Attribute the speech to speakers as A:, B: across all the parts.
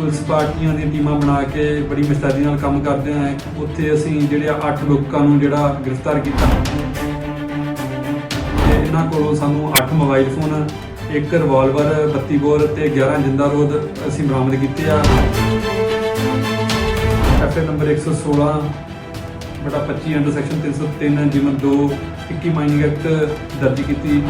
A: Police ਪਾਰਟੀਆਂ ਦੀਆਂ ਟੀਮਾਂ ਬਣਾ ਕੇ ਬੜੀ ਮੁਸਤੈਦੀ ਨਾਲ ਕੰਮ ਕਰਦੇ ਹਾਂ ਉੱਥੇ ਅਸੀਂ ਜਿਹੜੇ ਆ 8 ਲੋਕਾਂ ਨੂੰ ਜਿਹੜਾ ਗ੍ਰਿਫਤਾਰ ਕੀਤਾ। ਤੇ ਇਹਨਾਂ ਕੋਲੋਂ ਸਾਨੂੰ 8 ਮੋਬਾਈਲ ਫੋਨ, ਇੱਕ ਰਿਵਾਲਵਰ 32 ਬੋਰ ਤੇ 11 ਜਿੰਦਾ ਰੋਦ ਅਸੀਂ ਬਰਾਮਦ ਕੀਤੇ ਆ। ਐਫਏ ਨੰਬਰ 116 ਬਟਾ 25 ਅੰਡਰ ਸੈਕਸ਼ਨ 303 ਜਿਮਨ 2 21 ਮਾਈਨਿੰਗ ਐਕਟ ਦਰਜ ਕੀਤੀ।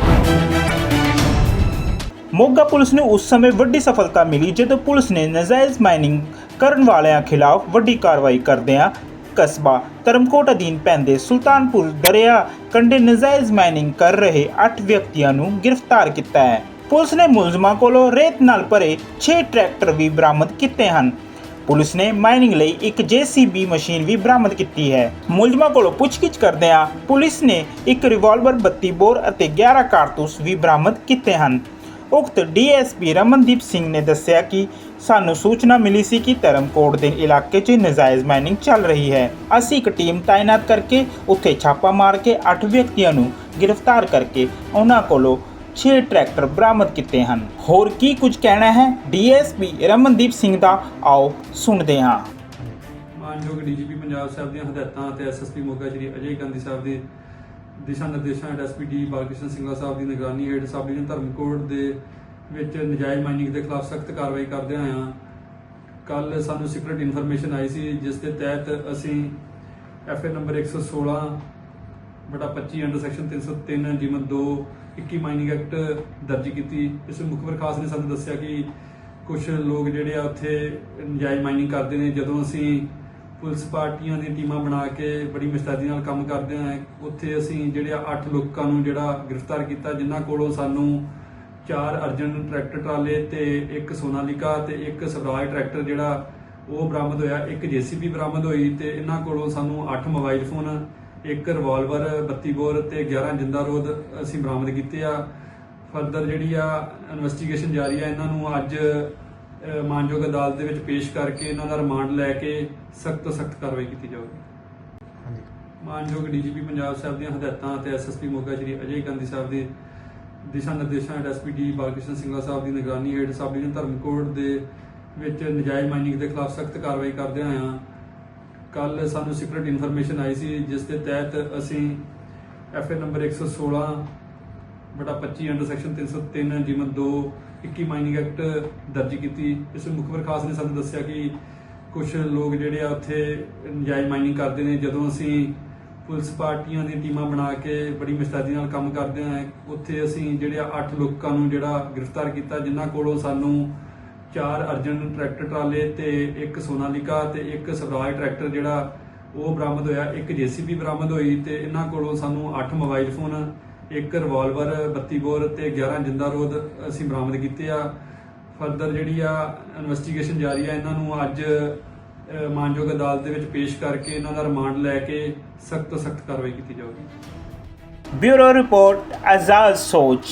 B: ਮੋਗਾ ਪੁਲਿਸ ਨੂੰ ਉਸ ਸਮੇਂ ਵੱਡੀ ਸਫਲਤਾ ਮਿਲੀ ਜਦੋਂ ਪੁਲਿਸ ਨੇ ਨਜਾਇਜ਼ ਮਾਈਨਿੰਗ ਕਰਨ ਵਾਲਿਆਂ ਖਿਲਾਫ ਵੱਡੀ ਕਾਰਵਾਈ ਕਰਦਿਆਂ ਕਸਬਾ ਧਰਮਕੋਟ ਅਧੀਨ ਪੈਂਦੇ ਸੁਲਤਾਨਪੁਰ ਦਰਿਆ ਕੰਢੇ ਨਜਾਇਜ਼ ਮਾਈਨਿੰਗ ਕਰ ਰਹੇ 8 ਵਿਅਕਤੀਆਂ ਨੂੰ ਗ੍ਰਿਫਤਾਰ ਕੀਤਾ ਹੈ। ਪੁਲਿਸ ਨੇ ਮੁਲਜ਼ਮਾਂ ਕੋਲੋਂ ਰੇਤ ਨਾਲ ਭਰੇ 6 ਟਰੈਕਟਰ ਵੀ ਬਰਾਮਦ ਕੀਤੇ ਹਨ। ਪੁਲਿਸ ਨੇ ਮਾਈਨਿੰਗ ਲਈ ਇੱਕ ਜੀਸੀਬੀ ਮਸ਼ੀਨ ਵੀ ਬਰਾਮਦ ਕੀਤੀ ਹੈ। ਮੁਲਜ਼ਮਾਂ ਕੋਲੋਂ ਪੁੱਛਗਿੱਛ ਕਰਦਿਆਂ ਪੁਲਿਸ ਨੇ ਇੱਕ ਰਿਵਾਲਵਰ 32 ਬੋਰ ਅਤੇ 11 ਕਾਰਤੂਸ ਵੀ ਬਰਾਮਦ ਕੀਤੇ ਹਨ। ਉਕਤ ਡੀਐਸਪੀ ਰਮਨਦੀਪ ਸਿੰਘ ਨੇ ਦੱਸਿਆ ਕਿ ਸਾਨੂੰ ਸੂਚਨਾ ਮਿਲੀ ਸੀ ਕਿ ਧਰਮਕੋਟ ਦੇ ਇਲਾਕੇ 'ਚ ਨਜਾਇਜ਼ ਮਾਈਨਿੰਗ ਚੱਲ ਰਹੀ ਹੈ। ਅਸੀਂ ਇੱਕ ਟੀਮ ਤਾਇਨਾਤ ਕਰਕੇ ਉੱਥੇ ਛਾਪਾ ਮਾਰ ਕੇ 8 ਵਿਅਕਤੀਆਂ ਨੂੰ ਗ੍ਰਿਫਤਾਰ ਕਰਕੇ ਉਹਨਾਂ ਕੋਲੋਂ 6 ਟਰੈਕਟਰ ਬਰਾਮਦ ਕੀਤੇ ਹਨ। ਹੋਰ ਕੀ ਕੁਝ ਕਹਿਣਾ ਹੈ? ਡੀਐਸਪੀ ਰਮਨਦੀਪ ਸਿੰਘ ਦਾ ਆਓ ਸੁਣਦੇ ਹਾਂ।
A: ਮਾਨਯੋਗ ਡੀਜੀਪੀ ਪੰਜਾਬ ਸਾਹਿਬ ਦੀਆਂ ਹਦਾਇਤਾਂ ਅਤੇ ਐਸਐਸਪੀ ਮੋਗਾ ਸ਼੍ਰੀ ਅਜੇ ਗਾਂਧੀ ਸਾਹਿਬ ਦੇ ਦਿਸ਼ਾ ਨਿਰਦੇਸ਼ਾਂ ਹੇਠ ਐਸਪੀਡੀ ਬਾਲਕ੍ਰਿਸ਼ਨ ਸਿੰਘਲਾ ਸਾਹਿਬ ਦੀ ਨਿਗਰਾਨੀ ਹੇਠ ਸਬ ਡਿਵੀਜ਼ਨ ਧਰਮਕੋਟ ਦੇ ਵਿੱਚ ਨਜਾਇਜ਼ ਮਾਈਨਿੰਗ ਦੇ ਖਿਲਾਫ ਸਖਤ ਕਾਰਵਾਈ ਕਰਦੇ ਹਾਂ। ਕੱਲ ਸਾਨੂੰ ਸੀਕ੍ਰੀਟ ਇਨਫੋਰਮੇਸ਼ਨ ਆਈ ਸੀ, ਜਿਸ ਦੇ ਤਹਿਤ ਅਸੀਂ ਐਫਏ ਨੰਬਰ 116 ਬਟਾ 25 ਅੰਡਰ ਸੈਕਸ਼ਨ 303 ਜਿਮਨ 2 21 ਮਾਈਨਿੰਗ ਐਕਟ ਦਰਜ ਕੀਤੀ। ਇਸ ਮੁਖਬਰ ਖਾਸ ਨੇ ਸਾਨੂੰ ਦੱਸਿਆ ਕਿ ਕੁਝ ਲੋਕ ਜਿਹੜੇ ਆ ਉੱਥੇ ਨਜਾਇਜ਼ ਮਾਈਨਿੰਗ ਕਰਦੇ ਨੇ। ਜਦੋਂ ਅਸੀਂ ਪੁਲਿਸ ਪਾਰਟੀਆਂ ਦੀਆਂ ਟੀਮਾਂ ਬਣਾ ਕੇ ਬੜੀ ਮੁਸਤੈਦੀ ਨਾਲ ਕੰਮ ਕਰਦੇ ਹਾਂ ਉੱਥੇ ਅਸੀਂ ਜਿਹੜੇ ਆ 8 ਲੋਕਾਂ ਨੂੰ ਜਿਹੜਾ ਗ੍ਰਿਫਤਾਰ ਕੀਤਾ, ਜਿਨ੍ਹਾਂ ਕੋਲੋਂ ਸਾਨੂੰ ਚਾਰ ਅਰਜਨ ਟਰੈਕਟਰ ਟਰਾਲੇ ਤੇ ਇੱਕ ਸੋਨਾਲੀਕਾ ਤੇ ਇੱਕ ਸਵਰਾਜ ਟਰੈਕਟਰ ਜਿਹੜਾ ਉਹ ਬਰਾਮਦ ਹੋਇਆ, ਇੱਕ ਜੀਸੀਬੀ ਬਰਾਮਦ ਹੋਈ ਤੇ ਇਹਨਾਂ ਕੋਲੋਂ ਸਾਨੂੰ 8 ਮੋਬਾਈਲ ਫੋਨ, ਇੱਕ ਰਿਵਾਲਵਰ 32 ਬੋਰ ਤੇ 11 ਜਿੰਦਾ ਰੋਦ ਅਸੀਂ ਬਰਾਮਦ ਕੀਤੇ ਆ। ਫਰਦਰ ਜਿਹੜੀ ਆ ਇਨਵੈਸਟੀਗੇਸ਼ਨ ਜਾਰੀ ਆ, ਇਹਨਾਂ ਨੂੰ ਅੱਜ ਮਾਨਯੋਗ ਅਦਾਲਤ ਦੇ ਵਿੱਚ ਪੇਸ਼ ਕਰਕੇ ਇਹਨਾਂ ਦਾ ਰਿਮਾਂਡ ਲੈ ਕੇ ਸਖਤ ਸਖਤ ਕਾਰਵਾਈ ਕੀਤੀ ਜਾਊਗੀ। ਮਾਨਯੋਗ ਡੀਜੀਪੀ ਪੰਜਾਬ ਸਾਹਿਬ ਦੀਆਂ ਹਦਾਇਤਾਂ ਅਤੇ ਐਸਐਸਪੀ ਮੋਗਾ ਸ਼੍ਰੀ ਅਜੇ ਗਾਂਧੀ ਸਾਹਿਬ ਦੇ ਦਿਸ਼ਾ ਨਿਰਦੇਸ਼ਾਂ ਹੇਠ ਐਸਪੀਡੀ ਬਾਲਕ੍ਰਿਸ਼ਨ ਸਿੰਘਲਾ ਸਾਹਿਬ ਦੀ ਨਿਗਰਾਨੀ ਹੇਠ ਸਬ ਡਿਵੀਜ਼ਨ ਧਰਮਕੋਟ ਦੇ ਵਿੱਚ ਨਜਾਇਜ਼ ਮਾਈਨਿੰਗ ਦੇ ਖਿਲਾਫ ਸਖਤ ਕਾਰਵਾਈ ਕਰਦੇ ਹਾਂ ਕੱਲ ਸਾਨੂੰ ਸੀਕ੍ਰੀਟ ਇਨਫੋਰਮੇਸ਼ਨ ਆਈ ਸੀ ਜਿਸ ਦੇ ਤਹਿਤ ਅਸੀਂ ਐਫਏ ਨੰਬਰ 116 ਬਟਾ 25 ਅੰਡਰ ਸੈਕਸ਼ਨ 303 ਜਿਮਨ 2 21 ਮਾਈਨਿੰਗ ਐਕਟ ਦਰਜ ਕੀਤੀ। ਇਸ ਮੁਖਬਰ ਖਾਸ ਨੇ ਸਾਨੂੰ ਦੱਸਿਆ ਕਿ ਕੁਝ ਲੋਕ ਜਿਹੜੇ ਆ ਉੱਥੇ ਨਜਾਇਜ਼ ਮਾਈਨਿੰਗ ਕਰਦੇ ਨੇ। ਜਦੋਂ ਅਸੀਂ ਪੁਲਿਸ ਪਾਰਟੀਆਂ ਦੀਆਂ ਟੀਮਾਂ ਬਣਾ ਕੇ ਬੜੀ ਮੁਸਤੈਦੀ ਨਾਲ ਕੰਮ ਕਰਦੇ ਹਾਂ, ਉੱਥੇ ਅਸੀਂ ਜਿਹੜੇ ਆ 8 ਲੋਕਾਂ ਨੂੰ ਜਿਹੜਾ ਗ੍ਰਿਫਤਾਰ ਕੀਤਾ, ਜਿਨ੍ਹਾਂ ਕੋਲੋਂ ਸਾਨੂੰ ਚਾਰ ਅਰਜਨ ਟਰੈਕਟਰ ਟਰਾਲੇ ਤੇ ਇੱਕ ਸੋਨਾਲੀਕਾ ਤੇ ਇੱਕ ਸਵਰਾਜ ਟਰੈਕਟਰ ਜਿਹੜਾ ਉਹ ਬਰਾਮਦ ਹੋਇਆ। ਇੱਕ ਜੀਸੀਬੀ ਬਰਾਮਦ ਹੋਈ ਤੇ ਇਹਨਾਂ ਕੋਲੋਂ ਸਾਨੂੰ 8 ਮੋਬਾਈਲ ਫੋਨ ਇੱਕ ਰਿਵਾਲਵਰ 32 ਬੋਰ ਤੇ 11 ਜਿੰਦਾ ਰੋਦ ਅਸੀਂ ਬਰਾਮਦ ਕੀਤੇ ਆ। ਫਰਦਰ ਜਿਹੜੀ ਆ ਇਨਵੈਸਟੀਗੇਸ਼ਨ ਜਾਰੀ ਆ, ਇਹਨਾਂ ਨੂੰ ਅੱਜ ਮਾਨਯੋਗ ਅਦਾਲਤ ਦੇ ਵਿੱਚ ਪੇਸ਼ ਕਰਕੇ ਇਹਨਾਂ ਦਾ ਰਿਮਾਂਡ ਲੈ ਕੇ ਸਖਤ ਤੋਂ ਸਖਤ ਕਾਰਵਾਈ ਕੀਤੀ ਜਾਊਗੀ।
B: ਬਿਊਰੋ ਰਿਪੋਰਟ ਆਜ਼ਾਦ ਸੋਚ।